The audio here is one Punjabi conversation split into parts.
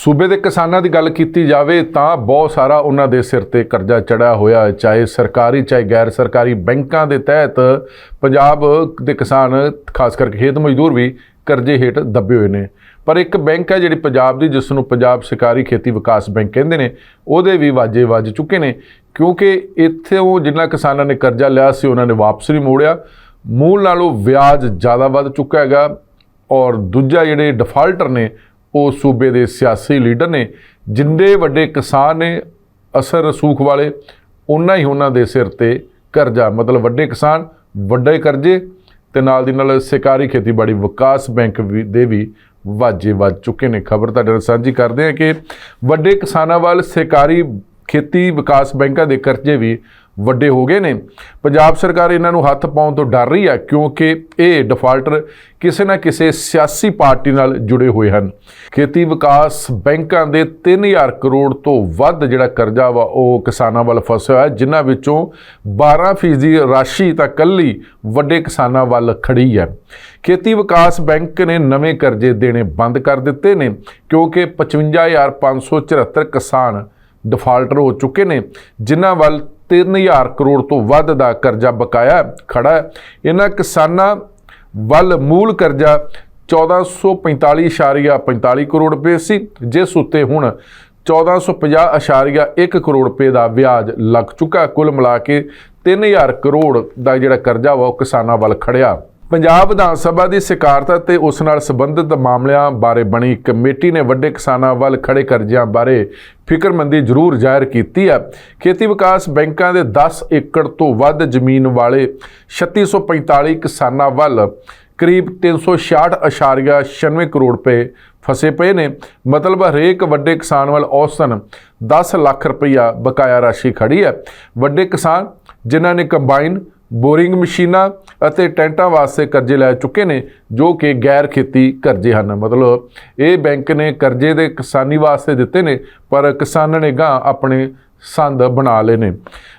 ਸੂਬੇ ਦੇ ਕਿਸਾਨਾਂ ਦੀ ਗੱਲ ਕੀਤੀ ਜਾਵੇ ਤਾਂ ਬਹੁਤ ਸਾਰਾ ਉਹਨਾਂ ਦੇ ਸਿਰ ਤੇ ਕਰਜ਼ਾ ਚੜਿਆ ਹੋਇਆ ਹੈ, ਚਾਹੇ ਸਰਕਾਰੀ, ਚਾਹੇ ਗੈਰ ਸਰਕਾਰੀ ਬੈਂਕਾਂ ਦੇ ਤਹਿਤ। ਪੰਜਾਬ ਦੇ ਕਿਸਾਨ, ਖਾਸ ਕਰਕੇ ਖੇਤ ਮਜ਼ਦੂਰ ਵੀ ਕਰਜ਼ੇ ਹੇਠ ਦੱਬੇ ਹੋਏ ਨੇ। ਪਰ ਇੱਕ ਬੈਂਕ ਹੈ ਜਿਹੜੀ ਪੰਜਾਬ ਦੀ, ਜਿਸ ਨੂੰ ਪੰਜਾਬ ਸਰਕਾਰੀ ਖੇਤੀ ਵਿਕਾਸ ਬੈਂਕ ਕਹਿੰਦੇ ਨੇ, ਉਹਦੇ ਵੀ ਵਾਜੇ ਵੱਜ ਚੁੱਕੇ ਨੇ। ਕਿਉਂਕਿ ਇੱਥੇ ਉਹ ਜਿੰਨਾ ਕਿਸਾਨਾਂ ਨੇ ਕਰਜ਼ਾ ਲਿਆ ਸੀ, ਉਹਨਾਂ ਨੇ ਵਾਪਸ ਨਹੀਂ ਮੋੜਿਆ। ਮੂਲ ਨਾਲੋਂ ਵਿਆਜ ਜ਼ਿਆਦਾ ਵੱਧ ਚੁੱਕਾ ਹੈਗਾ ਔਰ ਦੂਜਾ ਜਿਹੜੇ ਡਿਫਾਲਟਰ ਨੇ ਉਹ ਸੂਬੇ ਦੇ ਸਿਆਸੀ ਲੀਡਰ ਨੇ, ਜਿੰਨੇ ਵੱਡੇ ਕਿਸਾਨ ਨੇ ਅਸਰ ਰਸੂਖ ਵਾਲੇ ਉਹਨਾਂ ਹੀ ਉਹਨਾਂ ਦੇ ਸਿਰ ਤੇ ਕਰਜ਼ਾ, ਮਤਲਬ ਵੱਡੇ ਕਿਸਾਨ, ਵੱਡੇ ਕਰਜ਼ੇ ਤੇ ਨਾਲ ਦੀ ਨਾਲ ਸਰਕਾਰੀ ਖੇਤੀਬਾੜੀ ਵਿਕਾਸ ਬੈਂਕ ਵੀ ਦੇ ਵੀ ਵਾਜੇ ਵੱਜ ਚੁੱਕੇ ਨੇ। ਖਬਰ ਤੁਹਾਡੇ ਨਾਲ ਸਾਂਝੀ ਕਰਦੇ ਹਾਂ ਕਿ ਵੱਡੇ ਕਿਸਾਨਾਂ ਵੱਲ ਸਰਕਾਰੀ ਖੇਤੀ ਵਿਕਾਸ ਬੈਂਕਾਂ ਦੇ ਕਰਜ਼ੇ ਵੀ ਵੱਡੇ ਹੋ ਗਏ ਨੇ। ਪੰਜਾਬ ਸਰਕਾਰ ਇਹਨਾਂ ਨੂੰ ਹੱਥ ਪਾਉਣ ਤੋਂ ਡਰ ਰਹੀ ਹੈ ਕਿਉਂਕਿ ਇਹ ਡਿਫਾਲਟਰ ਕਿਸੇ ਨਾ ਕਿਸੇ ਸਿਆਸੀ ਪਾਰਟੀ ਨਾਲ ਜੁੜੇ ਹੋਏ ਹਨ। ਖੇਤੀ ਵਿਕਾਸ ਬੈਂਕਾਂ ਦੇ 3000 ਕਰੋੜ ਤੋਂ ਵੱਧ ਜਿਹੜਾ ਕਰਜ਼ਾ ਵਾ, ਉਹ ਕਿਸਾਨਾਂ ਵੱਲ ਫਸਿਆ ਹੋਇਆ ਜਿਨ੍ਹਾਂ ਵਿੱਚੋਂ 12% ਰਾਸ਼ੀ ਤਾਂ ਕੱਲੀ ਵੱਡੇ ਕਿਸਾਨਾਂ ਵੱਲ ਖੜੀ ਹੈ। ਖੇਤੀ ਵਿਕਾਸ ਬੈਂਕ ਨੇ ਨਵੇਂ ਕਰਜ਼ੇ ਦੇਣੇ ਬੰਦ ਕਰ ਦਿੱਤੇ ਨੇ, ਕਿਉਂਕਿ 55574 ਕਿਸਾਨ ਡਿਫਾਲਟਰ ਹੋ ਚੁੱਕੇ ਨੇ, ਜਿਨ੍ਹਾਂ ਵੱਲ 3000 ਕਰੋੜ ਤੋਂ ਵੱਧ ਦਾ ਕਰਜ਼ਾ ਬਕਾਇਆ ਖੜਾ ਹੈ। ਇਹਨਾਂ ਕਿਸਾਨਾਂ ਵੱਲ ਮੂਲ ਕਰਜ਼ਾ 1445.45 ਕਰੋੜ ਰੁਪਏ ਸੀ, ਜਿਸ ਉੱਤੇ ਹੁਣ 1450.1 ਕਰੋੜ ਰੁਪਏ ਦਾ ਵਿਆਜ ਲੱਗ ਚੁੱਕਾ ਕੁੱਲ ਮਿਲਾ ਕੇ 3000 ਕਰੋੜ ਦਾ ਜਿਹੜਾ ਕਰਜ਼ਾ ਵਾ ਉਹ ਕਿਸਾਨਾਂ ਵੱਲ ਖੜਿਆ। ਪੰਜਾਬ ਵਿਧਾਨ ਸਭਾ ਦੀ ਸਿਕਾਰਤਾ ਤੇ ਉਸ ਨਾਲ ਸੰਬੰਧਿਤ ਮਾਮਲਿਆਂ ਬਾਰੇ ਬਣੀ ਕਮੇਟੀ ਨੇ ਵੱਡੇ ਕਿਸਾਨਾਂ ਵੱਲ ਖੜੇ ਕਰਜ਼ਿਆਂ ਬਾਰੇ ਫਿਕਰਮੰਦੀ ਜ਼ਰੂਰ ਜ਼ਾਹਿਰ ਕੀਤੀ ਹੈ। ਖੇਤੀ ਵਿਕਾਸ ਬੈਂਕਾਂ ਦੇ 10 ਏਕੜ ਤੋਂ ਵੱਧ ਜ਼ਮੀਨ ਵਾਲੇ 3645 ਕਿਸਾਨਾਂ ਵੱਲ ਕਰੀਬ 366.96 ਕਰੋੜ ਰੁਪਏ ਫਸੇ ਪਏ ਨੇ। ਮਤਲਬ ਹਰੇਕ ਵੱਡੇ ਕਿਸਾਨ ਵੱਲ ਔਸਤਨ 10 ਲੱਖ ਰੁਪਈਆ ਬਕਾਇਆ ਰਾਸ਼ੀ ਖੜੀ ਹੈ। ਵੱਡੇ ਕਿਸਾਨ ਜਿਨ੍ਹਾਂ ਨੇ ਕੰਬਾਈਨ ਬੋਰਿੰਗ ਮਸ਼ੀਨਾਂ ਅਤੇ ਟੈਂਟਾਂ ਵਾਸਤੇ ਕਰਜ਼ੇ ਲੈ ਚੁੱਕੇ ਨੇ, ਜੋ ਕਿ ਗੈਰ ਖੇਤੀ ਕਰਜ਼ੇ ਹਨ। ਮਤਲਬ, ਇਹ ਬੈਂਕ ਨੇ ਕਰਜ਼ੇ ਦੇ ਕਿਸਾਨੀ ਵਾਸਤੇ ਦਿੱਤੇ ਨੇ, ਪਰ ਕਿਸਾਨਾਂ ਨੇ ਗਾਂ ਆਪਣੇ ਸੰਦ ਬਣਾ ਲਏ ਨੇ।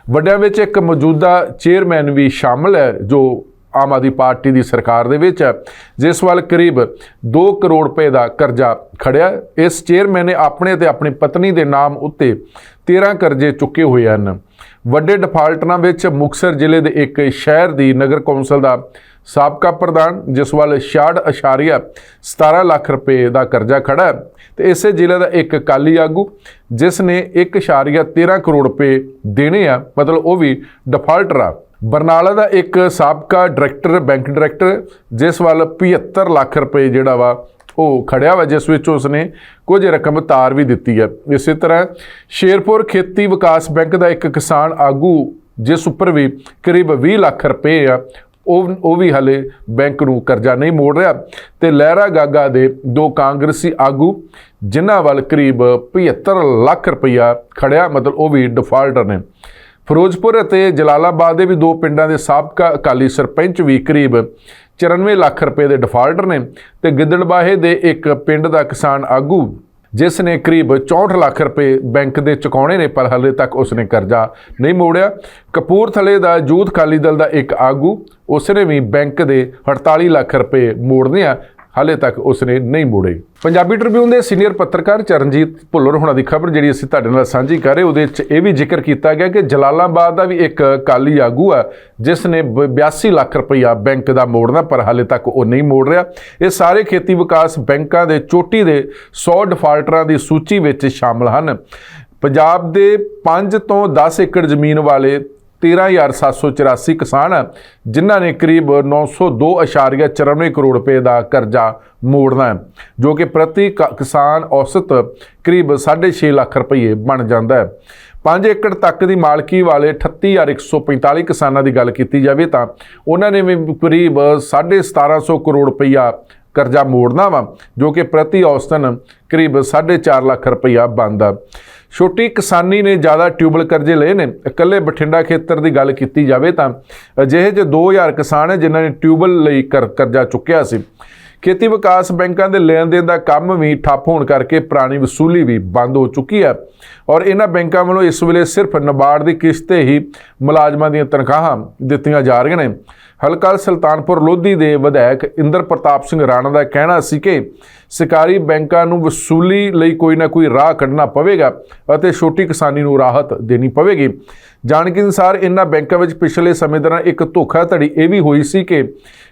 ਵੱਡਿਆਂ ਵਿੱਚ ਇੱਕ ਮੌਜੂਦਾ ਚੇਅਰਮੈਨ ਵੀ ਸ਼ਾਮਲ ਹੈ, ਜੋ ਆਮ ਆਦਮੀ ਪਾਰਟੀ ਦੀ ਸਰਕਾਰ ਦੇ ਵਿੱਚ ਹੈ। ਜਿਸ ਵੱਲ ਕਰੀਬ 2 ਕਰੋੜ ਰੁਪਏ ਦਾ ਕਰਜ਼ਾ ਖੜਿਆ ਇਸ ਚੇਅਰਮੈਨ ਨੇ ਆਪਣੇ ਤੇ ਆਪਣੀ ਪਤਨੀ ਦੇ ਨਾਮ ਉੱਤੇ 13 ਕਰਜ਼ੇ ਚੁੱਕੇ ਹੋਏ ਹਨ। ਵੱਡੇ ਡਿਫਾਲਟਰਾਂ ਵਿੱਚ ਮੁਕਸਰ ਜ਼ਿਲ੍ਹੇ ਦੇ ਇੱਕ ਸ਼ਹਿਰ ਦੀ ਨਗਰ ਕੌਂਸਲ ਦਾ ਸਾਬਕਾ ਪ੍ਰਧਾਨ ਜਿਸ ਵੱਲ 66.17 ਲੱਖ ਰੁਪਏ ਦਾ ਕਰਜ਼ਾ ਖੜਾ ਹੈ ਤੇ ਇਸੇ ਜ਼ਿਲ੍ਹੇ ਦਾ ਇੱਕ ਕਾਲੀ ਆਗੂ, ਜਿਸ ਨੇ 1.13 ਕਰੋੜ ਰੁਪਏ ਦੇਣੇ ਆ, ਮਤਲਬ ਉਹ ਵੀ ਡਿਫਾਲਟਰ ਆ। ਬਰਨਾਲਾ ਦਾ ਇੱਕ ਸਾਬਕਾ ਡਾਇਰੈਕਟਰ, ਬੈਂਕ ਡਾਇਰੈਕਟਰ, ਜਿਸ ਵੱਲ 75 ਲੱਖ ਰੁਪਏ ਜਿਹੜਾ ਵਾ ਉਹ ਖੜਿਆ ਵਾ, ਜਿਸ ਵਿੱਚ ਉਸਨੇ ਕੁਝ ਰਕਮ ਤਾਰ ਵੀ ਦਿੱਤੀ ਹੈ ਇਸੇ ਤਰ੍ਹਾਂ ਸ਼ੇਰਪੁਰ ਖੇਤੀ ਵਿਕਾਸ ਬੈਂਕ ਦਾ ਇੱਕ ਕਿਸਾਨ ਆਗੂ, ਜਿਸ ਉੱਪਰ ਵੀ ਕਰੀਬ 20 ਲੱਖ ਰੁਪਏ ਆ, ਉਹ ਉਹ ਵੀ ਹਲੇ ਬੈਂਕ ਨੂੰ ਕਰਜ਼ਾ ਨਹੀਂ ਮੋੜ ਰਿਹਾ। ਤੇ ਲਹਿਰਾ ਗਾਗਾ ਦੇ ਦੋ ਕਾਂਗਰਸੀ ਆਗੂ, ਜਿਨ੍ਹਾਂ ਵੱਲ ਕਰੀਬ 75 ਲੱਖ ਰੁਪਈਆ ਖੜਿਆ, ਮਤਲਬ ਉਹ ਵੀ ਡਿਫਾਲਟਰ ਨੇ। ਫਿਰੋਜ਼ਪੁਰ ਅਤੇ ਜਲਾਲਾਬਾਦ ਦੇ ਵੀ ਦੋ ਪਿੰਡਾਂ ਦੇ ਸਾਬਕਾ ਅਕਾਲੀ ਸਰਪੰਚ ਵੀ ਕਰੀਬ 94 ਲੱਖ ਰੁਪਏ ਦੇ ਡਿਫਾਲਟਰ ਨੇ ਤੇ ਗਿੱਦੜਬਾਹੇ ਦੇ ਇੱਕ ਪਿੰਡ ਦਾ ਕਿਸਾਨ ਆਗੂ, ਜਿਸ ਨੇ ਕਰੀਬ 64 ਲੱਖ ਰੁਪਏ ਬੈਂਕ ਦੇ ਚੁਕਾਉਣੇ ਨੇ, ਪਰ ਹਾਲੇ ਤੱਕ ਉਸਨੇ ਕਰਜ਼ਾ ਨਹੀਂ ਮੋੜਿਆ। ਕਪੂਰਥਲੇ ਦਾ ਯੂਥ ਅਕਾਲੀ ਦਲ ਦਾ ਇੱਕ ਆਗੂ, ਉਸਨੇ ਵੀ ਬੈਂਕ ਦੇ 48 ਲੱਖ ਰੁਪਏ ਮੋੜਨੇ ਆ। ਹਾਲੇ ਤੱਕ ਉਸ ਨੇ ਨਹੀਂ ਮੋੜੇ। ਪੰਜਾਬੀ ਟ੍ਰਿਬਿਊਨ ਦੇ ਸੀਨੀਅਰ ਪੱਤਰਕਾਰ ਚਰਨਜੀਤ ਭੁੱਲਰ ਹੁਣਾਂ ਦੀ ਖਬਰ ਜਿਹੜੀ ਅਸੀਂ ਤੁਹਾਡੇ ਨਾਲ ਸਾਂਝੀ ਕਰ ਰਹੇ ਉਹਦੇ ਵਿੱਚ ਇਹ ਵੀ ਜ਼ਿਕਰ ਕੀਤਾ ਗਿਆ ਕਿ ਜਲਾਲਾਬਾਦ ਦਾ ਵੀ ਇੱਕ ਕਾਲੀ ਆਗੂ ਆ ਜਿਸ ਨੇ ਬ- 82 ਲੱਖ ਰੁਪਈਆ ਬੈਂਕ ਦਾ ਮੋੜਨਾ, ਪਰ ਹਾਲੇ ਤੱਕ ਉਹ ਨਹੀਂ ਮੋੜ ਰਿਹਾ। ਇਹ ਸਾਰੇ ਖੇਤੀ ਵਿਕਾਸ ਬੈਂਕਾਂ ਦੇ ਚੋਟੀ ਦੇ 100 ਡਿਫਾਲਟਰਾਂ ਦੀ ਸੂਚੀ ਵਿੱਚ ਸ਼ਾਮਲ ਹਨ। ਪੰਜਾਬ ਦੇ 5 ਤੋਂ 10 ਏਕੜ ਜ਼ਮੀਨ ਵਾਲੇ 13784 ਕਿਸਾਨ ਆ, ਜਿਨ੍ਹਾਂ ਨੇ ਕਰੀਬ 902.94 ਕਰੋੜ ਰੁਪਏ ਦਾ ਕਰਜ਼ਾ ਮੋੜਨਾ ਹੈ ਜੋ ਕਿ ਪ੍ਰਤੀ ਕ- ਕਿਸਾਨ ਔਸਤ ਕਰੀਬ 6.5 ਲੱਖ ਰੁਪਏ ਬਣ ਜਾਂਦਾ ਹੈ। 5 ਏਕੜ ਤੱਕ ਦੀ ਮਾਲਕੀ ਵਾਲੇ 38145 ਕਿਸਾਨਾਂ ਦੀ ਗੱਲ ਕੀਤੀ ਜਾਵੇ ਤਾਂ ਉਹਨਾਂ ਨੇ ਵੀ ਕਰੀਬ 1750 ਕਰੋੜ ਰੁਪਈਆ ਕਰਜ਼ਾ ਮੋੜਨਾ ਵਾ ਜੋ ਕਿ ਪ੍ਰਤੀ ਔਸਤਨ ਕਰੀਬ 4.5 ਲੱਖ ਰੁਪਈਆ ਬਣਦਾ ਛੋਟੀ ਕਿਸਾਨੀ ਨੇ ਜ਼ਿਆਦਾ ਟਿਊਬਲ ਕਰਜ਼ੇ ਲਏ ਨੇ। ਇਕੱਲੇ ਬਠਿੰਡਾ ਖੇਤਰ ਦੀ ਗੱਲ ਕੀਤੀ ਜਾਵੇ ਤਾਂ ਅਜਿਹੇ ਜੇ 2000 ਕਿਸਾਨ ਹੈ ਜਿਨ੍ਹਾਂ ਨੇ ਟਿਊਬਲ ਲਈ ਕਰ- ਕਰਜ਼ਾ ਚੁੱਕਿਆ ਸੀ। ਖੇਤੀ ਵਿਕਾਸ ਬੈਂਕਾਂ ਦੇ ਲੈਣ ਦੇਣ ਦਾ ਕੰਮ ਵੀ ਠੱਪ ਹੋਣ ਕਰਕੇ ਪੁਰਾਣੀ ਵਸੂਲੀ ਵੀ ਬੰਦ ਹੋ ਚੁੱਕੀ ਹੈ ਔਰ ਇਹਨਾਂ ਬੈਂਕਾਂ ਵੱਲੋਂ ਇਸ ਵੇਲੇ ਸਿਰਫ ਨਬਾਰਡ ਦੀ ਕਿਸ਼ਤ ਤੇ ਹੀ ਮੁਲਾਜ਼ਮਾਂ ਦੀਆਂ ਤਨਖਾਹਾਂ ਦਿੱਤੀਆਂ ਜਾ ਰਹੀਆਂ ਨੇ। ਹਲਕਾ ਸੁਲਤਾਨਪੁਰ ਲੋਧੀ ਦੇ ਵਿਧਾਇਕ ਇੰਦਰ ਪ੍ਰਤਾਪ ਸਿੰਘ ਰਾਣਾ ਦਾ ਕਹਿਣਾ ਸੀ ਕਿ ਸਰਕਾਰੀ ਬੈਂਕਾਂ ਨੂੰ ਵਸੂਲੀ ਲਈ ਕੋਈ ਨਾ ਕੋਈ ਰਾਹ ਕੱਢਣਾ ਪਵੇਗਾ ਅਤੇ ਛੋਟੀ ਕਿਸਾਨੀ ਨੂੰ ਰਾਹਤ ਦੇਣੀ ਪਵੇਗੀ। ਜਾਣਕਾਰੀ ਅਨੁਸਾਰ ਇਨ੍ਹਾਂ ਬੈਂਕਾਂ ਵਿੱਚ ਪਿਛਲੇ ਸਮੇਂ ਦੌਰਾਨ ਇੱਕ ਧੋਖਾਧੜੀ ਇਹ ਵੀ ਹੋਈ ਸੀ ਕਿ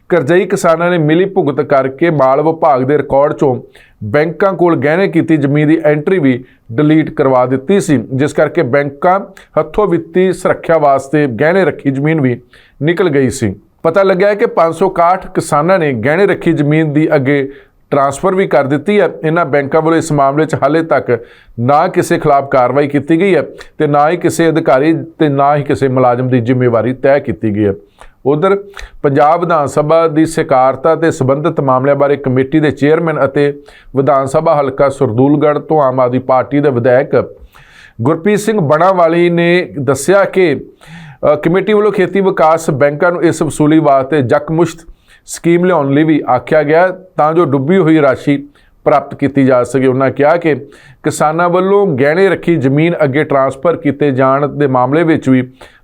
ਕਰਜ਼ਈ ਕਿਸਾਨਾਂ ਨੇ ਮਿਲੀ ਭੁਗਤ ਕਰਕੇ ਮਾਲ ਵਿਭਾਗ ਦੇ ਰਿਕਾਰਡ 'ਚੋਂ ਬੈਂਕਾਂ ਕੋਲ ਗਹਿਣੇ ਕੀਤੀ, ਜ਼ਮੀਨ ਦੀ ਐਂਟਰੀ ਵੀ ਡਿਲੀਟ ਕਰਵਾ ਦਿੱਤੀ ਸੀ, ਜਿਸ ਕਰਕੇ ਬੈਂਕਾਂ ਹੱਥੋਂ ਵਿੱਤੀ ਸੁਰੱਖਿਆ ਵਾਸਤੇ ਗਹਿਣੇ ਰੱਖੀ ਜ਼ਮੀਨ ਵੀ ਨਿਕਲ ਗਈ ਸੀ। ਪਤਾ ਲੱਗਿਆ ਹੈ ਕਿ 561 ਕਿਸਾਨਾਂ ਨੇ ਗਹਿਣੇ ਰੱਖੀ ਜ਼ਮੀਨ ਦੀ ਅੱਗੇ ਟਰਾਂਸਫਰ ਵੀ ਕਰ ਦਿੱਤੀ ਹੈ। ਇਹਨਾਂ ਬੈਂਕਾਂ ਵੱਲੋਂ ਇਸ ਮਾਮਲੇ 'ਚ ਹਾਲੇ ਤੱਕ ਨਾ ਕਿਸੇ ਖਿਲਾਫ ਕਾਰਵਾਈ ਕੀਤੀ ਗਈ ਹੈ ਤੇ ਨਾ ਹੀ ਕਿਸੇ ਅਧਿਕਾਰੀ ਤੇ ਨਾ ਹੀ ਕਿਸੇ ਮੁਲਾਜ਼ਮ ਦੀ ਜ਼ਿੰਮੇਵਾਰੀ ਤੈਅ ਕੀਤੀ ਗਈ ਹੈ। ਉਧਰ ਪੰਜਾਬ ਵਿਧਾਨ ਸਭਾ ਦੀ ਸਿਕਾਰਤਾ ਤੇ ਸੰਬੰਧਿਤ ਮਾਮਲਿਆਂ ਬਾਰੇ ਕਮੇਟੀ ਦੇ ਚੇਅਰਮੈਨ ਅਤੇ ਵਿਧਾਨ ਸਭਾ ਹਲਕਾ ਸਰਦੂਲਗੜ੍ਹ ਤੋਂ ਆਮ ਆਦਮੀ ਪਾਰਟੀ ਦੇ ਵਿਧਾਇਕ ਗੁਰਪ੍ਰੀਤ ਸਿੰਘ ਬਣਾਵਾਲੀ ਨੇ ਦੱਸਿਆ ਕਿ ਕਮੇਟੀ ਵੱਲੋਂ ਖੇਤੀ ਵਿਕਾਸ ਬੈਂਕਾਂ ਨੂੰ ਇਸ ਵਸੂਲੀ ਵਾਸਤੇ ਜਕਮੁਸ਼ਤ ਸਕੀਮ ਲਿਆਉਣ ਲਈ ਵੀ ਆਖਿਆ ਗਿਆ, ਤਾਂ ਜੋ ਡੁੱਬੀ ਹੋਈ ਰਾਸ਼ੀ ਪ੍ਰਾਪਤ ਕੀਤੀ ਜਾ ਸਕੇ। ਉਹਨਾਂ ਕਿਹਾ ਕਿ ਕਿਸਾਨਾਂ ਵੱਲੋਂ ਗਹਿਣੇ ਰੱਖੀ ਜ਼ਮੀਨ ਅੱਗੇ ਟਰਾਂਸਫਰ ਕੀਤੇ ਜਾਣ ਦੇ ਮਾਮਲੇ ਵਿੱਚ ਵੀ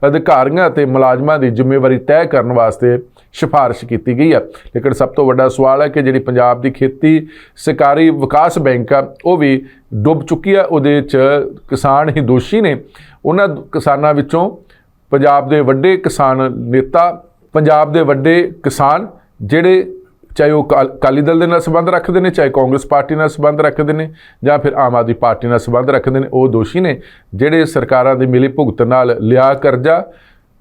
ਅਧਿਕਾਰੀਆਂ ਅਤੇ ਮੁਲਾਜ਼ਮਾਂ ਦੀ ਜ਼ਿੰਮੇਵਾਰੀ ਤੈਅ ਕਰਨ ਵਾਸਤੇ ਸਿਫਾਰਿਸ਼ ਕੀਤੀ ਗਈ ਹੈ। ਲੇਕਿਨ ਸਭ ਤੋਂ ਵੱਡਾ ਸਵਾਲ ਹੈ ਕਿ ਜਿਹੜੀ ਪੰਜਾਬ ਦੀ ਖੇਤੀ ਸਹਿਕਾਰੀ ਵਿਕਾਸ ਬੈਂਕ ਆ, ਉਹ ਵੀ ਡੁੱਬ ਚੁੱਕੀ ਹੈ ਉਹਦੇ 'ਚ ਕਿਸਾਨ ਹੀ ਦੋਸ਼ੀ ਨੇ। ਉਹਨਾਂ ਕਿਸਾਨਾਂ ਵਿੱਚੋਂ ਪੰਜਾਬ ਦੇ ਵੱਡੇ ਕਿਸਾਨ ਨੇਤਾ, ਪੰਜਾਬ ਦੇ ਵੱਡੇ ਕਿਸਾਨ, ਜਿਹੜੇ ਚਾਹੇ ਉਹ ਕਾਲੀ ਦਲ ਦੇ ਨਾਲ ਸੰਬੰਧ ਰੱਖਦੇ ਨੇ, ਚਾਹੇ ਕਾਂਗਰਸ ਪਾਰਟੀ ਨਾਲ ਸੰਬੰਧ ਰੱਖਦੇ ਨੇ, ਜਾਂ ਫਿਰ ਆਮ ਆਦਮੀ ਪਾਰਟੀ ਨਾਲ ਸੰਬੰਧ ਰੱਖਦੇ ਨੇ, ਉਹ ਦੋਸ਼ੀ ਨੇ ਜਿਹੜੇ ਸਰਕਾਰਾਂ ਦੀ ਮਿਲੀ ਭੁਗਤ ਨਾਲ ਲਿਆ ਕਰਜ਼ਾ,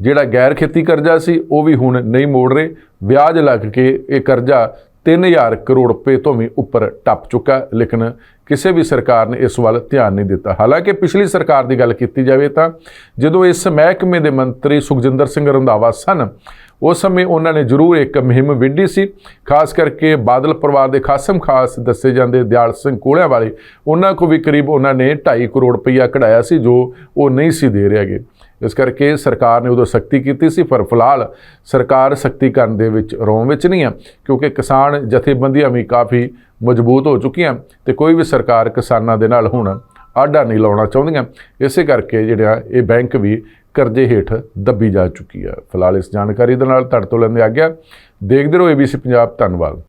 ਜਿਹੜਾ ਗੈਰ ਖੇਤੀ ਕਰਜ਼ਾ ਸੀ, ਉਹ ਵੀ ਹੁਣ ਨਹੀਂ ਮੋੜ ਰਹੇ। ਵਿਆਜ ਲੱਗ ਕੇ ਇਹ ਕਰਜ਼ਾ 3000 ਕਰੋੜ ਰੁਪਏ ਤੋਂ ਵੀ ਉੱਪਰ ਟੱਪ ਚੁੱਕਾ ਲੇਕਿਨ ਕਿਸੇ ਵੀ ਸਰਕਾਰ ਨੇ ਇਸ ਵੱਲ ਧਿਆਨ ਨਹੀਂ ਦਿੱਤਾ। ਹਾਲਾਂਕਿ ਪਿਛਲੀ ਸਰਕਾਰ ਦੀ ਗੱਲ ਕੀਤੀ ਜਾਵੇ ਤਾਂ ਜਦੋਂ ਇਸ ਮਹਿਕਮੇ ਦੇ ਮੰਤਰੀ ਸੁਖਜਿੰਦਰ ਸਿੰਘ ਰੰਧਾਵਾ ਸਨ ਉਸ ਸਮੇਂ ਉਹਨਾਂ ਨੇ ਜ਼ਰੂਰ ਇੱਕ ਮੁਹਿੰਮ ਵਿੱਢੀ ਸੀ। ਖਾਸ ਕਰਕੇ ਬਾਦਲ ਪਰਿਵਾਰ ਦੇ ਖਾਸਮ ਖਾਸ ਦੱਸੇ ਜਾਂਦੇ ਦਿਆਲ ਸਿੰਘ ਕੋਲਿਆਂ ਵਾਲੇ, ਉਹਨਾਂ ਕੋ ਵੀ ਕਰੀਬ ਉਹਨਾਂ ਨੇ 2.5 ਕਰੋੜ ਰੁਪਈਆ ਕਢਾਇਆ ਸੀ, ਜੋ ਉਹ ਨਹੀਂ ਸੀ ਦੇ ਰਹੇਗੇ ਇਸ ਕਰਕੇ ਸਰਕਾਰ ਨੇ ਉਦੋਂ ਸਖਤੀ ਕੀਤੀ ਸੀ, ਪਰ ਫਿਲਹਾਲ ਸਰਕਾਰ ਸਖਤੀ ਕਰਨ ਦੇ ਵਿੱਚ ਰੋਂ ਵਿੱਚ ਨਹੀਂ ਹੈ ਕਿਉਂਕਿ ਕਿਸਾਨ ਜਥੇਬੰਦੀਆਂ ਵੀ ਕਾਫੀ ਮਜ਼ਬੂਤ ਹੋ ਚੁੱਕੀਆਂ ਤੇ ਕੋਈ ਵੀ ਸਰਕਾਰ ਕਿਸਾਨਾਂ ਦੇ ਨਾਲ ਹੁਣ ਆਡਾ ਨਹੀਂ ਲਾਉਣਾ ਚਾਹੁੰਦੀਆਂ। ਇਸੇ ਕਰਕੇ ਜਿਹੜਾ ਇਹ ਬੈਂਕ ਵੀ ਕਰਜ਼ੇ ਹੇਠ ਦੱਬੀ ਜਾ ਚੁੱਕੀ ਹੈ। ਫਿਲਹਾਲ ਇਸ ਜਾਣਕਾਰੀ ਦੇ ਨਾਲ ਤੁਹਾਡੇ ਤੋਂ ਲੈਂਦੇ ਆ ਗਿਆ ਦੇਖਦੇ ਰਹੋ ABC ਪੰਜਾਬ। ਧੰਨਵਾਦ।